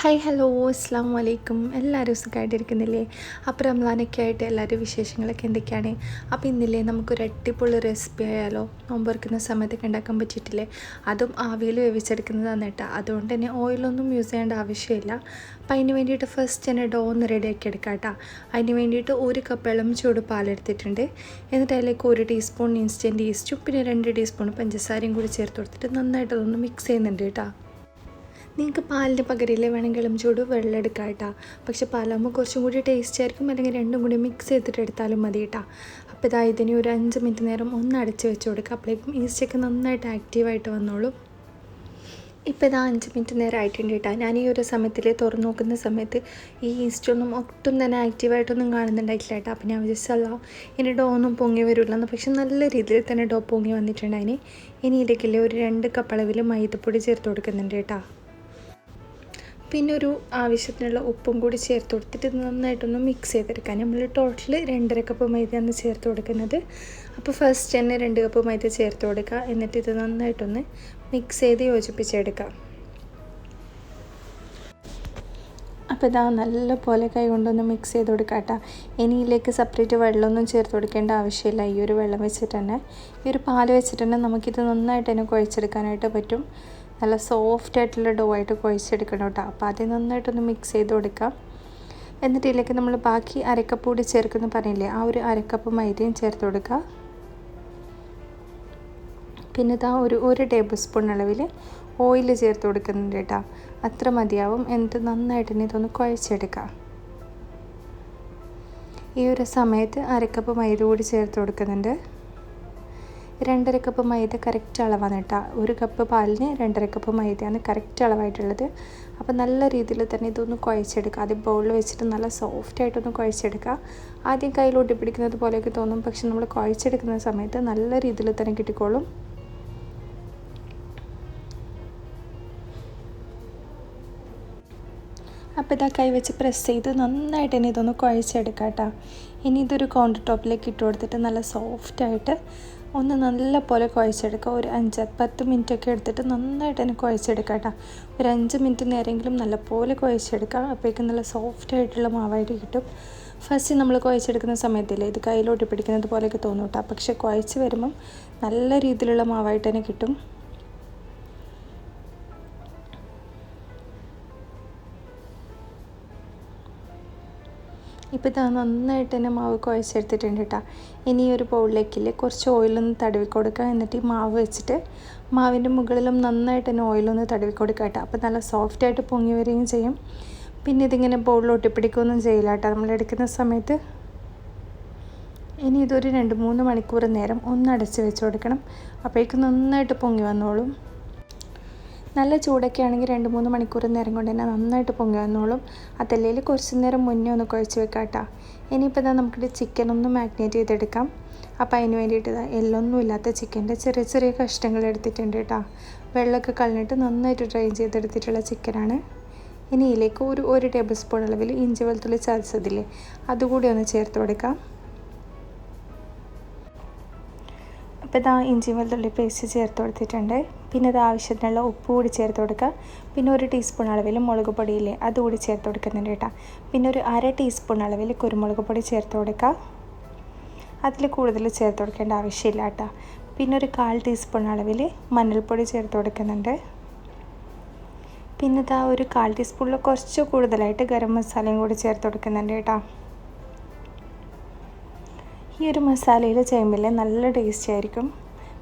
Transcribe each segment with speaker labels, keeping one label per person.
Speaker 1: Hi hello അസ്സാം വലൈക്കും എല്ലാവരും സുഖമായിട്ടിരിക്കുന്നില്ലേ അപ്പോൾ റംലാനൊക്കെ ആയിട്ട് എല്ലാവരും വിശേഷങ്ങളൊക്കെ എന്തൊക്കെയാണ്? അപ്പോൾ ഇന്നില്ലേ നമുക്കൊരു അടിപൊളി റെസിപ്പി ആയാലോ? നോമ്പൊറുക്കുന്ന സമയത്തൊക്കെ ഉണ്ടാക്കാൻ പറ്റിയിട്ടില്ലേ? അതും ആവിയിൽ വേവിച്ചെടുക്കുന്നതാണ് കേട്ടോ. അതുകൊണ്ട് തന്നെ ഓയിലൊന്നും യൂസ് ചെയ്യേണ്ട ആവശ്യമില്ല. അപ്പം അതിന് വേണ്ടിയിട്ട് ഫസ്റ്റ് തന്നെ ഡോ ഒന്ന് റെഡിയാക്കി എടുക്കാം കേട്ടോ. അതിന് വേണ്ടിയിട്ട് ഒരു കപ്പ് ഇളം ചൂട് പാലെടുത്തിട്ടുണ്ട് എന്നിട്ട് അതിലേക്ക് ഒരു ടീസ്പൂൺ ഇൻസ്റ്റന്റ് ഈസ്റ്റും പിന്നെ രണ്ട് ടീസ്പൂൺ പഞ്ചസാരയും കൂടി ചേർത്ത് കൊടുത്തിട്ട് നന്നായിട്ട് അതൊന്ന് മിക്സ് ചെയ്യുന്നുണ്ട് കേട്ടോ. നിങ്ങൾക്ക് പാലിന് പകരമില്ലേ വേണമെങ്കിൽ ഇളം ചൂട് വെള്ളം എടുക്കാം കേട്ടോ. പക്ഷേ പാലാകുമ്പോൾ കുറച്ചും കൂടി ടേസ്റ്റ് ആയിരിക്കും. അല്ലെങ്കിൽ രണ്ടും കൂടി മിക്സ് ചെയ്തിട്ട് എടുത്താലും മതി കേട്ടോ. അപ്പോൾ ഇതാ ഇതിന് ഒരു അഞ്ച് മിനിറ്റ് നേരം ഒന്ന് അടച്ച് വെച്ച് കൊടുക്കുക അപ്പോഴേക്കും ഈസ്റ്റൊക്കെ നന്നായിട്ട് ആക്റ്റീവായിട്ട് വന്നോളും. ഇപ്പോൾ ഇതാ അഞ്ച് മിനിറ്റ് നേരം ആയിട്ടുണ്ട് കേട്ടോ. ഞാൻ ഈ ഒരു സമയത്തിൽ തുറന്നു നോക്കുന്ന സമയത്ത് ഈ ഈസ്റ്റൊന്നും ഒട്ടും തന്നെ ആക്റ്റീവായിട്ടൊന്നും കാണുന്നുണ്ടായിട്ടില്ല കേട്ടോ. അപ്പോൾ ഞാൻ വിചാരിച്ചല്ല ഇനി ഡോ ഒന്നും പൊങ്ങി വരില്ലെന്ന്. പക്ഷെ നല്ല രീതിയിൽ തന്നെ ഡോ പൊങ്ങി വന്നിട്ടുണ്ടായിന്. ഇനി ഇതിലേക്കില്ലേ ഒരു രണ്ട് കപ്പളവിൽ മൈദപ്പൊടി ചേർത്ത് കൊടുക്കുന്നുണ്ട് കേട്ടോ. പിന്നെ ഒരു ആവശ്യത്തിനുള്ള ഉപ്പും കൂടി ചേർത്ത് കൊടുത്തിട്ട് നന്നായിട്ടൊന്ന് മിക്സ് ചെയ്തെടുക്കാം നമ്മൾ ടോട്ടൽ രണ്ടര കപ്പ് മൈദയാണ് ചേർത്ത് കൊടുക്കുന്നത്. അപ്പോൾ ഫസ്റ്റ് തന്നെ രണ്ട് കപ്പ് മൈദ ചേർത്ത് കൊടുക്കുക. എന്നിട്ട് ഇത് നന്നായിട്ടൊന്ന് മിക്സ് ചെയ്ത് യോജിപ്പിച്ചെടുക്കാം അപ്പോൾ ഇതാ നല്ല പോലെ കൈ കൊണ്ടൊന്ന് മിക്സ് ചെയ്ത് കൊടുക്കാം കേട്ടോ. ഇനി ഇതിലേക്ക് സെപ്പറേറ്റ് വെള്ളമൊന്നും ചേർത്ത് കൊടുക്കേണ്ട ആവശ്യമില്ല. ഈ ഒരു വെള്ളം വെച്ചിട്ട് തന്നെ ഈ ഒരു പാൽ വെച്ചിട്ട് തന്നെ നമുക്കിത് നന്നായിട്ട് തന്നെ കുഴച്ചെടുക്കാനായിട്ട് പറ്റും. നല്ല സോഫ്റ്റ് ആയിട്ടുള്ള ഡോ ആയിട്ട് കുഴച്ചെടുക്കണം കേട്ടോ. അപ്പോൾ ആദ്യം നന്നായിട്ടൊന്ന് മിക്സ് ചെയ്ത് കൊടുക്കാം. എന്നിട്ട് ഇതിലേക്ക് നമ്മൾ ബാക്കി അരക്കപ്പ് കൂടി ചേർക്കുന്നു പറഞ്ഞില്ലേ ആ ഒരു അരക്കപ്പ് മൈദയും ചേർത്ത് കൊടുക്കുക. പിന്നെ ഇതാ ഒരു ഒരു ടേബിൾ സ്പൂൺ അളവിൽ ഓയിൽ ചേർത്ത് കൊടുക്കുന്നുണ്ട് കേട്ടോ. അത്ര മതിയാവും. എന്നിട്ട് നന്നായിട്ട് തന്നെ ഇതൊന്ന് കുഴച്ചെടുക്കാം ഈ ഒരു സമയത്ത് അരക്കപ്പ് മൈദ കൂടി ചേർത്ത് കൊടുക്കുന്നുണ്ട്. രണ്ടര കപ്പ് മൈദ കറക്റ്റ് അളവാണ് കേട്ടോ. ഒരു കപ്പ് പാലിന് രണ്ടര കപ്പ് മൈദയാണ് കറക്റ്റ് അളവായിട്ടുള്ളത്. അപ്പോൾ നല്ല രീതിയിൽ തന്നെ ഇതൊന്ന് കുഴച്ചെടുക്കുക. ആദ്യം ബൗളിൽ വെച്ചിട്ട് നല്ല സോഫ്റ്റ് ആയിട്ടൊന്ന് കുഴച്ചെടുക്കുക. ആദ്യം കയ്യിൽ ഒട്ടിപ്പിടിക്കുന്നത് പോലെയൊക്കെ തോന്നും. പക്ഷെ നമ്മൾ കുഴച്ചെടുക്കുന്ന സമയത്ത് നല്ല രീതിയിൽ തന്നെ കിട്ടിക്കോളും. അപ്പോൾ ഇതാ കൈ വെച്ച് പ്രസ് ചെയ്ത് നന്നായിട്ട് തന്നെ ഇതൊന്ന് കുഴച്ചെടുക്കാം കേട്ടോ. ഇനി ഇതൊരു കൗണ്ടർ ടോപ്പിലേക്ക് ഇട്ട് കൊടുത്തിട്ട് നല്ല സോഫ്റ്റായിട്ട് ഒന്ന് നല്ല പോലെ കുഴച്ചെടുക്കുക. ഒരു അഞ്ച് പത്ത് മിനിറ്റ് ഒക്കെ എടുത്തിട്ട് നന്നായിട്ട് തന്നെ കുഴച്ചെടുക്കുക കേട്ടോ. ഒരു അഞ്ച് മിനിറ്റ് നേരെങ്കിലും നല്ലപോലെ കുഴച്ചെടുക്കുക. അപ്പോഴേക്കും നല്ല സോഫ്റ്റ് ആയിട്ടുള്ള മാവായിട്ട് കിട്ടും. ഫസ്റ്റ് നമ്മൾ കുഴച്ചെടുക്കുന്ന സമയത്തില്ലേ ഇത് കയ്യിലോട്ട് പിടിക്കുന്നത് പോലെയൊക്കെ തോന്നും കേട്ടോ. പക്ഷെ കുഴച്ച് വരുമ്പം നല്ല രീതിയിലുള്ള മാവായിട്ട് തന്നെ കിട്ടും. ഇപ്പോൾ ഇത് നന്നായിട്ട് തന്നെ മാവ് കുഴച്ചെടുത്തിട്ടുണ്ട് കേട്ടോ ഇനി ഈ ഒരു ബൗളിലേക്കില്ലേ കുറച്ച് ഓയിലൊന്ന് തടവി കൊടുക്കുക എന്നിട്ട് ഈ മാവ് വെച്ചിട്ട് മാവിന്റെ മുകളിലും നന്നായിട്ട് തന്നെ ഓയിലൊന്ന് തടവി കൊടുക്കുക കേട്ടോ അപ്പോൾ നല്ല സോഫ്റ്റായിട്ട് പൊങ്ങി വരികയും ചെയ്യും. പിന്നെ ഇതിങ്ങനെ ബൗളിൽ ഒട്ടിപ്പിടിക്കുകയൊന്നും ചെയ്യില്ല കേട്ടോ നമ്മൾ എടുക്കുന്ന സമയത്ത് ഇനി ഇതൊരു രണ്ട് മൂന്ന് മണിക്കൂർ നേരം ഒന്ന് അടച്ച് വെച്ച് കൊടുക്കണം. അപ്പോഴേക്കും നന്നായിട്ട് പൊങ്ങി വന്നോളും. നല്ല ചൂടൊക്കെ ആണെങ്കിൽ രണ്ട് മൂന്ന് മണിക്കൂർ നേരം കൊണ്ട് തന്നെ നന്നായിട്ട് പൊങ്ങി വന്നോളും അതല്ലെങ്കിൽ കുറച്ച് നേരം മുന്നേ ഒന്ന് കുഴച്ച് വെക്കാം കേട്ടോ. ഇനിയിപ്പോൾ ഇതാ നമുക്കിത് ചിക്കൻ ഒന്ന് മാഗ്നേറ്റ് ചെയ്തെടുക്കാം. അപ്പോൾ അതിന് വേണ്ടിയിട്ട് എല്ലൊന്നും ഇല്ലാത്ത ചിക്കന്റെ ചെറിയ ചെറിയ കഷ്ണങ്ങൾ എടുത്തിട്ടുണ്ട് കേട്ടോ. വെള്ളമൊക്കെ കളഞ്ഞിട്ട് നന്നായിട്ട് ഡ്രൈ ചെയ്തെടുത്തിട്ടുള്ള ചിക്കനാണ് ഇനി ഇതിലേക്ക് ഒരു ഒരു ടേബിൾ സ്പൂൺ അളവിൽ ഇഞ്ചി വെളുത്തുള്ളി ചതച്ചതില്ലേ അതുകൂടി ഒന്ന് ചേർത്ത് കൊടുക്കാം. അപ്പോൾ ഇതാ ഇഞ്ചി വെളുത്തുള്ളി പേസ്റ്റ് ചേർത്ത് കൊടുത്തിട്ടുണ്ട്. പിന്നെ ഇത് ആവശ്യത്തിനുള്ള ഉപ്പ് കൂടി ചേർത്ത് കൊടുക്കുക. പിന്നെ ഒരു ടീസ്പൂൺ അളവിൽ മുളക് പൊടിയില്ലേ അതുകൂടി ചേർത്ത് കൊടുക്കുന്നുണ്ട് കേട്ടോ. പിന്നെ ഒരു അര ടീസ്പൂൺ അളവിൽ കുരുമുളക് പൊടി ചേർത്ത് കൊടുക്കുക. അതിൽ കൂടുതൽ ചേർത്ത് കൊടുക്കേണ്ട ആവശ്യമില്ല കേട്ടോ. പിന്നെ ഒരു കാൽ ടീസ്പൂൺ അളവിൽ മഞ്ഞൾപ്പൊടി ചേർത്ത് കൊടുക്കുന്നുണ്ട്. പിന്നെ ഇതാ ഒരു കാൽ ടീസ്പൂണിൽ കുറച്ച് കൂടുതലായിട്ട് ഗരം മസാലയും കൂടി ചേർത്ത് കൊടുക്കുന്നുണ്ട് കേട്ടോ. ഈ ഒരു മസാലയിൽ ചെയ്യുമ്പോൾ നല്ല ടേസ്റ്റ് ആയിരിക്കും.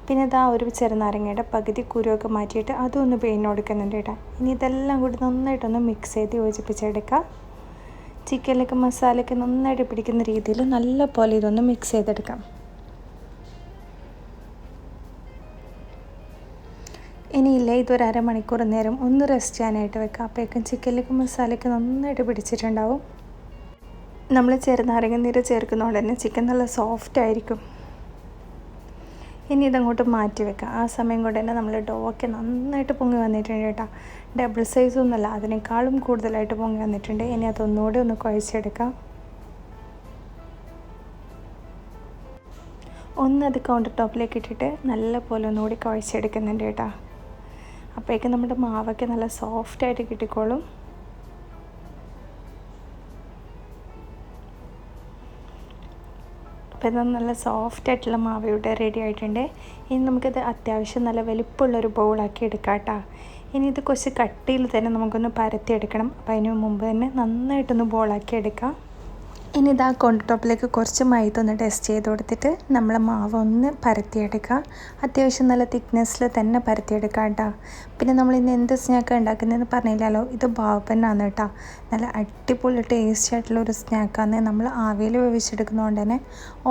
Speaker 1: പിന്നെ ഇതാ ഒരു ചെറുനാരങ്ങയുടെ പകുതി കുരുവൊക്കെ മാറ്റിയിട്ട് അതും ഒന്ന് പിഴിഞ്ഞ് കൊടുക്കുന്നുണ്ട് കേട്ടോ ഇനി ഇതെല്ലാം കൂടി നന്നായിട്ടൊന്ന് മിക്സ് ചെയ്ത് യോജിപ്പിച്ചെടുക്കുക ചിക്കനിലൊക്കെ മസാലയൊക്കെ നന്നായിട്ട് പിടിക്കുന്ന രീതിയിൽ നല്ല പോലെ ഇതൊന്ന് മിക്സ് ചെയ്തെടുക്കാം. ഇനിയില്ല ഇതൊരു അരമണിക്കൂർ നേരം ഒന്ന് റെസ്റ്റ് ചെയ്യാനായിട്ട് വെക്കാം. അപ്പോഴേക്കും ചിക്കനിലേക്ക് മസാലയൊക്കെ നന്നായിട്ട് പിടിച്ചിട്ടുണ്ടാവും. നമ്മൾ ചെറുനാരങ്ങ നീര് ചേർക്കുന്നതുകൊണ്ട് തന്നെ ചിക്കൻ നല്ല സോഫ്റ്റ് ആയിരിക്കും. ഇനി ഇതങ്ങോട്ട് മാറ്റി വെക്കാം. ആ സമയം കൊണ്ട് തന്നെ നമ്മൾ ഡോക്കെ നന്നായിട്ട് പൊങ്ങി വന്നിട്ടുണ്ട് കേട്ടോ. ഡബിൾ സൈസ് ഒന്നുമല്ല അതിനേക്കാളും കൂടുതലായിട്ട് പൊങ്ങി വന്നിട്ടുണ്ട്. ഇനി അതൊന്നുകൂടി ഒന്ന് കുഴച്ചെടുക്കാം. ഒന്ന് അത് കൗണ്ടർ ടോപ്പിലേക്ക് ഇട്ടിട്ട് നല്ല പോലെ ഒന്നുകൂടി കുഴച്ചെടുക്കുന്നുണ്ട് കേട്ടോ. അപ്പോഴേക്കും നമ്മുടെ മാവൊക്കെ നല്ല സോഫ്റ്റായിട്ട് കിട്ടിക്കോളും. അപ്പോൾ ഇത് നല്ല സോഫ്റ്റ് ആയിട്ടുള്ള മാവയുടെ റെഡി ആയിട്ടുണ്ട്. ഇനി നമുക്കിത് അത്യാവശ്യം നല്ല വലിപ്പമുള്ളൊരു ബൗളാക്കി എടുക്കാം കേട്ടോ ഇനി ഇത് കുറച്ച് കട്ടിയിൽ തന്നെ നമുക്കൊന്ന് പരത്തിയെടുക്കണം അപ്പോൾ അതിന് മുമ്പ് തന്നെ നന്നായിട്ടൊന്ന് ബോളാക്കി എടുക്കാം. ഇനി ഇതാ കൊണ്ട ടോപ്പിലേക്ക് കുറച്ച് മൈദ ഒന്ന് ടെസ്റ്റ് ചെയ്ത് കൊടുത്തിട്ട് നമ്മൾ മാവ് ഒന്ന് പരത്തിയെടുക്കുക. അത്യാവശ്യം നല്ല തിക്നെസ്സിൽ തന്നെ പരത്തിയെടുക്കുക കേട്ടോ. പിന്നെ നമ്മൾ ഇന്ന് എന്ത് സ്നാക്ക് ഉണ്ടാക്കുന്നതെന്ന് പറഞ്ഞില്ലല്ലോ ഇത് ബാബനാണ് കേട്ടോ. നല്ല അടിപൊളി ടേസ്റ്റി ആയിട്ടുള്ള ഒരു സ്നാക്കാണ് നമ്മൾ ആവിയിൽ വേവിച്ചെടുക്കുന്നതുകൊണ്ട് തന്നെ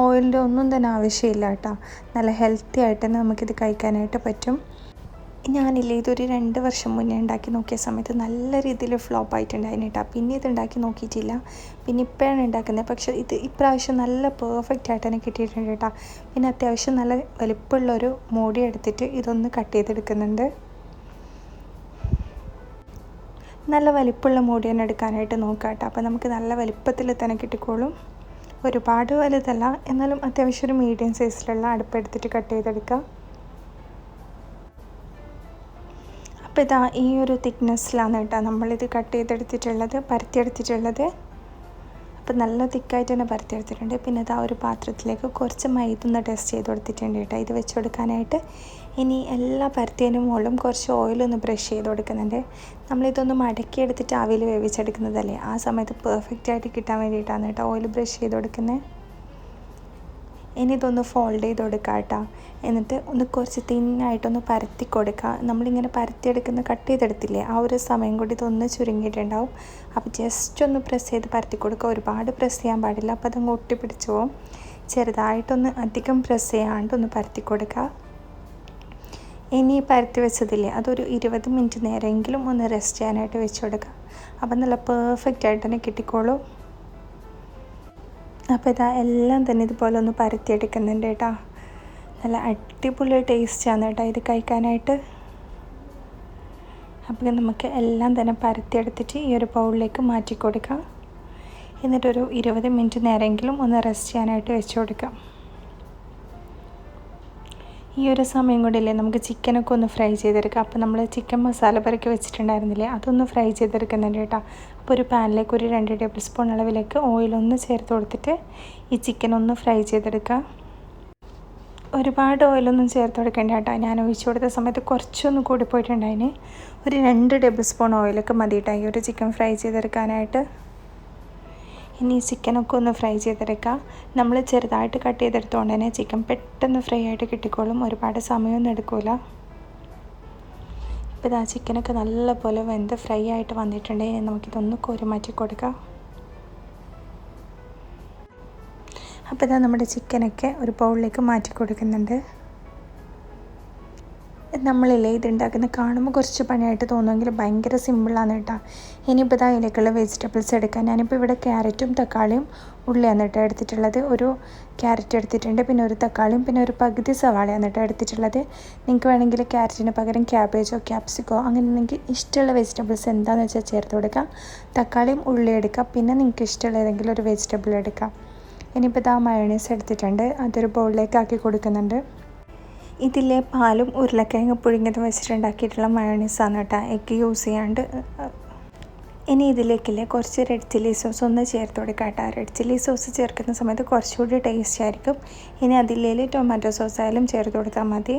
Speaker 1: ഓയിലിന്റെ ഒന്നും തന്നെ ആവശ്യമില്ല കേട്ടോ. നല്ല ഹെൽത്തി ആയിട്ട് തന്നെ നമുക്കിത് കഴിക്കാനായിട്ട് പറ്റും. ഞാനില്ലേ ഇതൊരു രണ്ട് വർഷം മുന്നേ ഉണ്ടാക്കി നോക്കിയ സമയത്ത് നല്ല രീതിയിൽ ഫ്ലോപ്പ് ആയിട്ടുണ്ടായിരുന്നു കേട്ടോ പിന്നെ ഇത് ഉണ്ടാക്കി നോക്കിയിട്ടില്ല. പിന്നെ ഇപ്പോഴാണ് ഉണ്ടാക്കുന്നത്. പക്ഷേ ഇത് ഇപ്രാവശ്യം നല്ല പെർഫെക്റ്റ് ആയിട്ട് തന്നെ കിട്ടിയിട്ടുണ്ട് കേട്ടോ. പിന്നെ അത്യാവശ്യം നല്ല വലിപ്പമുള്ളൊരു മോടി എടുത്തിട്ട് ഇതൊന്ന് കട്ട് ചെയ്തെടുക്കുന്നുണ്ട്. നല്ല വലിപ്പമുള്ള മൂടി തന്നെ എടുക്കാനായിട്ട് നോക്കാം കേട്ടോ. അപ്പോൾ നമുക്ക് നല്ല വലിപ്പത്തിൽ തന്നെ കിട്ടിക്കോളും. ഒരുപാട് വലുതല്ല. എന്നാലും അത്യാവശ്യം ഒരു മീഡിയം സൈസിലുള്ള അടുപ്പെടുത്തിട്ട് കട്ട് ചെയ്തെടുക്കാം. അപ്പോൾ ഇതാ ഈ ഒരു തിക്നെസ്സിലാണ് കേട്ടോ നമ്മളിത് കട്ട് ചെയ്തെടുത്തിട്ടുള്ളത് പരത്തിയെടുത്തിട്ടുള്ളത്. അപ്പോൾ നല്ല തിക്കായിട്ട് തന്നെ പരത്തിയെടുത്തിട്ടുണ്ട്. പിന്നെ ഇതാ ഒരു പാത്രത്തിലേക്ക് കുറച്ച് മൈദൊന്ന് ടെസ്റ്റ് ചെയ്ത് കൊടുത്തിട്ടുണ്ട് കേട്ടോ. ഇത് വെച്ച് കൊടുക്കാനായിട്ട് ഇനി എല്ലാ പരത്തിയതിന് മുകളിലും കുറച്ച് ഓയിലൊന്ന് ബ്രഷ് ചെയ്ത് കൊടുക്കുന്നുണ്ട്. നമ്മളിതൊന്ന് മടക്കി എടുത്തിട്ട് ആവിയിൽ വേവിച്ചെടുക്കുന്നതല്ലേ? ആ സമയത്ത് പെർഫെക്റ്റ് ആയിട്ട് കിട്ടാൻ വേണ്ടിയിട്ടാണ് കേട്ടോ ഓയിൽ ബ്രഷ് ചെയ്ത് കൊടുക്കുന്നത് ഇനി ഇതൊന്ന് ഫോൾഡ് ചെയ്ത് കൊടുക്കുക കേട്ടോ. എന്നിട്ട് ഒന്ന് കുറച്ച് തിന്നായിട്ടൊന്ന് പരത്തി കൊടുക്കുക നമ്മളിങ്ങനെ പരത്തിയെടുക്കുന്ന കട്ട് ചെയ്തെടുത്തില്ലേ ആ ഒരു സമയം കൂടി ഇതൊന്ന് ചുരുങ്ങിയിട്ടുണ്ടാവും. അപ്പോൾ ജസ്റ്റ് ഒന്ന് പ്രസ് ചെയ്ത് പരത്തി കൊടുക്കുക. ഒരുപാട് പ്രസ് ചെയ്യാൻ പാടില്ല. അപ്പോൾ അതങ്ങ് ഒട്ടിപ്പിടിച്ച് പോകും ചെറുതായിട്ടൊന്ന് അധികം പ്രസ് ചെയ്യാണ്ട് ഒന്ന് പരത്തി കൊടുക്കുക. ഇനി പരത്തി വെച്ചതില്ലേ അതൊരു ഇരുപത് മിനിറ്റ് നേരമെങ്കിലും ഒന്ന് റെസ്റ്റ് ചെയ്യാനായിട്ട് വെച്ച് കൊടുക്കുക. അപ്പം നല്ല പെർഫെക്റ്റ് ആയിട്ട് തന്നെ കിട്ടിക്കോളൂ. അപ്പോൾ ഇതാ എല്ലാം തന്നെ ഇതുപോലെ ഒന്ന് പരത്തിയെടുക്കുന്നുണ്ട് കേട്ടോ. നല്ല അടിപൊളി ടേസ്റ്റാണ് കേട്ടോ ഇത് കഴിക്കാനായിട്ട്. അപ്പോൾ നമുക്ക് എല്ലാം തന്നെ പരത്തിയെടുത്തിട്ട് ഈ ഒരു ബൗളിലേക്ക് മാറ്റി കൊടുക്കാം എന്നിട്ടൊരു ഇരുപത് മിനിറ്റ് നേരമെങ്കിലും ഒന്ന് റെസ്റ്റ് ചെയ്യാനായിട്ട് വെച്ച് കൊടുക്കാം. ഈ ഒരു സമയം കൊണ്ടില്ലേ നമുക്ക് ചിക്കനൊക്കെ ഒന്ന് ഫ്രൈ ചെയ്തെടുക്കാം. അപ്പോൾ നമ്മൾ ചിക്കൻ മസാല പെരക്കി വെച്ചിട്ടുണ്ടായിരുന്നില്ലേ? അതൊന്ന് ഫ്രൈ ചെയ്തെടുക്കുന്നുണ്ട് കേട്ടോ. അപ്പോൾ ഒരു പാനിലേക്ക് ഒരു രണ്ട് ടേബിൾ സ്പൂൺ അളവിലേക്ക് ഓയിലൊന്ന് ചേർത്ത് കൊടുത്തിട്ട് ഈ ചിക്കൻ ഒന്ന് ഫ്രൈ ചെയ്തെടുക്കുക ഒരുപാട് ഓയിലൊന്നും ചേർത്ത് കൊടുക്കേണ്ട കേട്ടോ. ഞാൻ ഒഴിച്ചു കൊടുത്ത സമയത്ത് കുറച്ചൊന്ന് കൂടി പോയിട്ടുണ്ടായിന്. ഒരു രണ്ട് ടേബിൾ സ്പൂൺ ഓയിലൊക്കെ മതി കേട്ടോ ഈ ഒരു ചിക്കൻ ഫ്രൈ ചെയ്തെടുക്കാനായിട്ട്. ഇനി ചിക്കനൊക്കെ ഒന്ന് ഫ്രൈ ചെയ്തെടുക്കാം. നമ്മൾ ചെറുതായിട്ട് കട്ട് ചെയ്തെടുത്തുകൊണ്ട് തന്നെ ചിക്കൻ പെട്ടെന്ന് ഫ്രൈ ആയിട്ട് കിട്ടിക്കോളും. ഒരുപാട് സമയമൊന്നും എടുക്കില്ല ഇപ്പോൾ ഇതാ ചിക്കനൊക്കെ നല്ലപോലെ വെന്ത് ഫ്രൈ ആയിട്ട് വന്നിട്ടുണ്ടെങ്കിൽ നമുക്കിതൊന്ന് കോരി മാറ്റി കൊടുക്കാം. അപ്പോൾ ഇതാ നമ്മുടെ ചിക്കനൊക്കെ ഒരു ബൗളിലേക്ക് മാറ്റി കൊടുക്കുന്നുണ്ട്. നമ്മളില്ലേ ഇത് ഉണ്ടാക്കുന്ന കാണുമ്പോൾ കുറച്ച് പണിയായിട്ട് തോന്നുമെങ്കിൽ ഭയങ്കര സിമ്പിളാണ് കേട്ടോ. ഇനിയിപ്പോൾ ഇതാ ഇലക്കുള്ള വെജിറ്റബിൾസ് എടുക്കാൻ. ഞാനിപ്പോൾ ഇവിടെ ക്യാരറ്റും തക്കാളിയും ഉള്ളിയാണ് കേട്ടോ എടുത്തിട്ടുള്ളത്. ഒരു ക്യാരറ്റ് എടുത്തിട്ടുണ്ട് പിന്നെ ഒരു തക്കാളിയും പിന്നെ ഒരു പകുതി സവാളയാണ് കേട്ടോ എടുത്തിട്ടുള്ളത്. നിങ്ങൾക്ക് വേണമെങ്കിൽ ക്യാരറ്റിന് പകരം ക്യാബേജോ ക്യാപ്സിക്കോ അങ്ങനെ നിങ്ങൾക്ക് ഇഷ്ടമുള്ള വെജിറ്റബിൾസ് എന്താണെന്ന് വെച്ചാൽ ചേർത്ത് കൊടുക്കാം. തക്കാളിയും ഉള്ളി എടുക്കാം. പിന്നെ നിങ്ങൾക്ക് ഇഷ്ടമുള്ള ഏതെങ്കിലും ഒരു വെജിറ്റബിൾ എടുക്കാം. ഇനിയിപ്പോൾ ഇതാ മയോണീസ് എടുത്തിട്ടുണ്ട്. അതൊരു ബൗളിലേക്ക് ആക്കി കൊടുക്കുന്നുണ്ട്. ഇതിലെ പാലും ഉരുളക്കിഴങ്ങ് പുഴുങ്ങിയത് വെച്ചിട്ടുണ്ടാക്കിയിട്ടുള്ള മയോണീസാണ് കേട്ടോ. എഗ്ഗ് യൂസ് ചെയ്യാണ്ട് ഇനി ഇതിലേക്കില്ലേ കുറച്ച് റെഡ് ചില്ലി സോസ് ഒന്ന് ചേർത്ത് കൊടുക്കാം കേട്ടോ. റെഡ് ചില്ലി സോസ് ചേർക്കുന്ന സമയത്ത് കുറച്ചുകൂടി ടേസ്റ്റ് ആയിരിക്കും. ഇനി അതിലേൽ ടൊമാറ്റോ സോസ് ആയാലും ചേർത്ത് കൊടുത്താൽ മതി.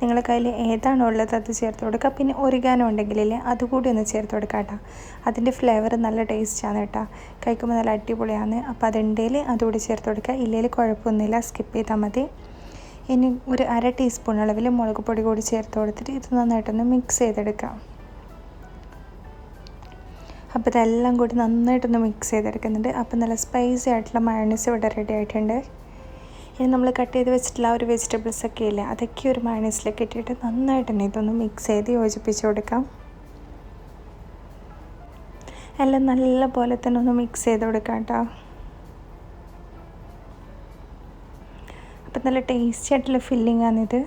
Speaker 1: നിങ്ങളുടെ കയ്യിൽ ഏതാണോ ഉള്ളത് അത് ചേർത്ത് കൊടുക്കുക പിന്നെ ഒരിഗാനോ ഉണ്ടെങ്കിലല്ലേ അതുകൂടി ഒന്ന് ചേർത്ത് കൊടുക്കാം കേട്ടോ. അതിന്റെ ഫ്ലേവർ നല്ല ടേസ്റ്റാണ് കേട്ടോ. കഴിക്കുമ്പോൾ നല്ല അടിപൊളിയാണ്. അപ്പോൾ അതുണ്ടെങ്കിൽ അതുകൂടി ചേർത്ത് കൊടുക്കുക ഇല്ലെങ്കിൽ കുഴപ്പമൊന്നുമില്ല. സ്കിപ്പ് ചെയ്താൽ മതി. ഇനി ഒരു അര ടീസ്പൂൺ അളവിൽ മുളക് പൊടി കൂടി ചേർത്ത് കൊടുത്തിട്ട് ഇത് നന്നായിട്ടൊന്ന് മിക്സ് ചെയ്തെടുക്കാം. അപ്പോൾ ഇതെല്ലാം കൂടി നന്നായിട്ടൊന്ന് മിക്സ് ചെയ്തെടുക്കുന്നുണ്ട്. അപ്പോൾ നല്ല സ്പൈസി ആയിട്ടുള്ള മയണീസ് ഇവിടെ റെഡി ആയിട്ടുണ്ട്. ഇനി നമ്മൾ കട്ട് ചെയ്ത് വെച്ചിട്ടുള്ള ആ ഒരു വെജിറ്റബിൾസ് ഒക്കെ ഇല്ലേ അതൊക്കെ ഒരു മയണീസിലേക്ക് ഇട്ടിട്ട് നന്നായിട്ട് തന്നെ ഇതൊന്ന് മിക്സ് ചെയ്ത് യോജിപ്പിച്ച് കൊടുക്കാം. എല്ലാം നല്ല പോലെ തന്നെ ഒന്ന് മിക്സ് ചെയ്ത് കൊടുക്കാം കേട്ടോ അപ്പം നല്ല ടേസ്റ്റി ആയിട്ടുള്ള ഫില്ലിങ്ങാണിത്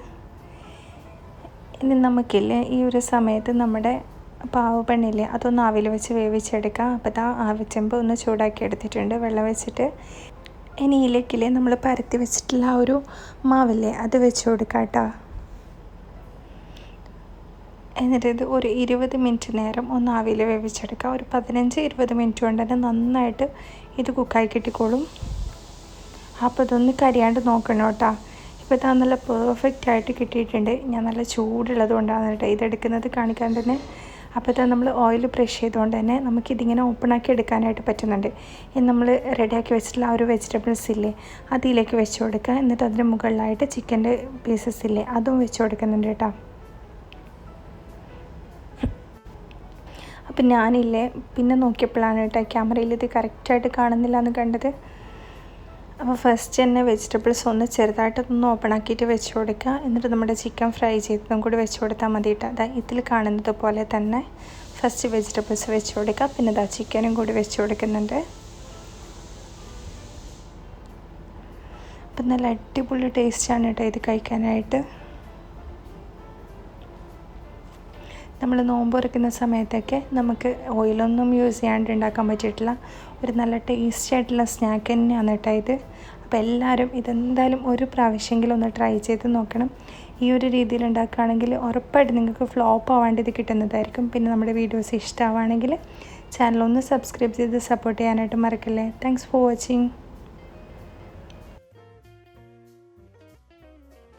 Speaker 1: ഇനി നമുക്കില്ലേ ഈ ഒരു സമയത്ത് നമ്മുടെ പാവപ്പെണ്ണില്ലേ അതൊന്ന് ആവിൽ വെച്ച് വേവിച്ചെടുക്കാം. അപ്പോൾ ഇതാ ആവിച്ചെമ്പ് ഒന്ന് ചൂടാക്കി എടുത്തിട്ടുണ്ട്. വെള്ളം വെച്ചിട്ട് ഇനി ഇതിലേക്കില്ലേ നമ്മൾ പരത്തി വെച്ചിട്ടുള്ള ആ ഒരു മാവില്ലേ അത് വെച്ച് കൊടുക്കാം കേട്ടോ. എന്നിട്ട് ഇത് ഒരു ഇരുപത് മിനിറ്റ് നേരം ഒന്ന് ആവിയിൽ വേവിച്ചെടുക്കുക ഒരു പതിനഞ്ച് ഇരുപത് മിനിറ്റ് കൊണ്ട് തന്നെ നന്നായിട്ട് ഇത് കുക്കായി കിട്ടിക്കോളും. അപ്പോൾ ഇതൊന്ന് കരിയാണ്ട് നോക്കണം കേട്ടോ. ഇപ്പോൾ ഇതാ നല്ല പെർഫെക്റ്റ് ആയിട്ട് കിട്ടിയിട്ടുണ്ട്. ഞാൻ നല്ല ചൂടുള്ളത് കൊണ്ടാണ് കേട്ടോ ഇതെടുക്കുന്നത് കാണിക്കാൻ തന്നെ. അപ്പോൾ ഇതാ നമ്മൾ ഓയിൽ ബ്രഷ് ചെയ്തുകൊണ്ട് തന്നെ നമുക്കിതിങ്ങനെ ഓപ്പൺ ആക്കി എടുക്കാനായിട്ട് പറ്റുന്നുണ്ട്. ഇനി നമ്മൾ റെഡിയാക്കി വെച്ചിട്ടുള്ള ആ ഒരു വെജിറ്റബിൾസ് ഇല്ലേ അതിലേക്ക് വെച്ച് കൊടുക്കുക. എന്നിട്ട് അതിന് മുകളിലായിട്ട് ചിക്കന്റെ പീസസ് ഇല്ലേ അതും വെച്ച് കൊടുക്കുന്നുണ്ട് കേട്ടോ. അപ്പം ഞാനില്ലേ പിന്നെ നോക്കിയപ്പോഴാണ് കേട്ടോ ക്യാമറയിൽ ഇത് കറക്റ്റായിട്ട് കാണുന്നില്ല എന്ന് കണ്ടത്. അപ്പോൾ ഫസ്റ്റ് തന്നെ വെജിറ്റബിൾസ് ഒന്ന് ചെറുതായിട്ടൊന്ന് ഓപ്പൺ ആക്കിയിട്ട് വെച്ച് കൊടുക്കുക. എന്നിട്ട് നമ്മുടെ ചിക്കൻ ഫ്രൈ ചെയ്തതും കൂടി വെച്ച് കൊടുത്താൽ മതി കേട്ടോ. അതാ ഇതിൽ കാണുന്നത് പോലെ തന്നെ ഫസ്റ്റ് വെജിറ്റബിൾസ് വെച്ച് കൊടുക്കുക. പിന്നെ ഇതാ ചിക്കനും കൂടി വെച്ച് കൊടുക്കുന്നുണ്ട്. അപ്പം നല്ല അടിപൊളി ടേസ്റ്റാണ് കേട്ടോ ഇത് കഴിക്കാനായിട്ട്. നമ്മൾ നോമ്പ് തുറക്കുന്ന സമയത്തൊക്കെ നമുക്ക് ഓയിലൊന്നും യൂസ് ചെയ്യാണ്ട് ഉണ്ടാക്കാൻ പറ്റിയിട്ടുള്ള ഒരു നല്ല ടേസ്റ്റി ആയിട്ടുള്ള സ്നാക്ക് തന്നെയാണ് കേട്ടോ ഇത്. അപ്പോൾ എല്ലാവരും ഇതെന്തായാലും ഒരു പ്രാവശ്യമെങ്കിലും ഒന്ന് ട്രൈ ചെയ്ത് നോക്കണം. ഈ ഒരു രീതിയിൽ ഉണ്ടാക്കുകയാണെങ്കിൽ ഉറപ്പായിട്ട് നിങ്ങൾക്ക് ഫ്ലോപ്പ് ആവാണ്ട് ഇത് കിട്ടുന്നതായിരിക്കും. പിന്നെ നമ്മുടെ വീഡിയോസ് ഇഷ്ടമാവുകയാണെങ്കിൽ ചാനൽ ഒന്ന് സബ്സ്ക്രൈബ് ചെയ്ത് സപ്പോർട്ട് ചെയ്യാനായിട്ട് മറക്കല്ലേ. Thanks for watching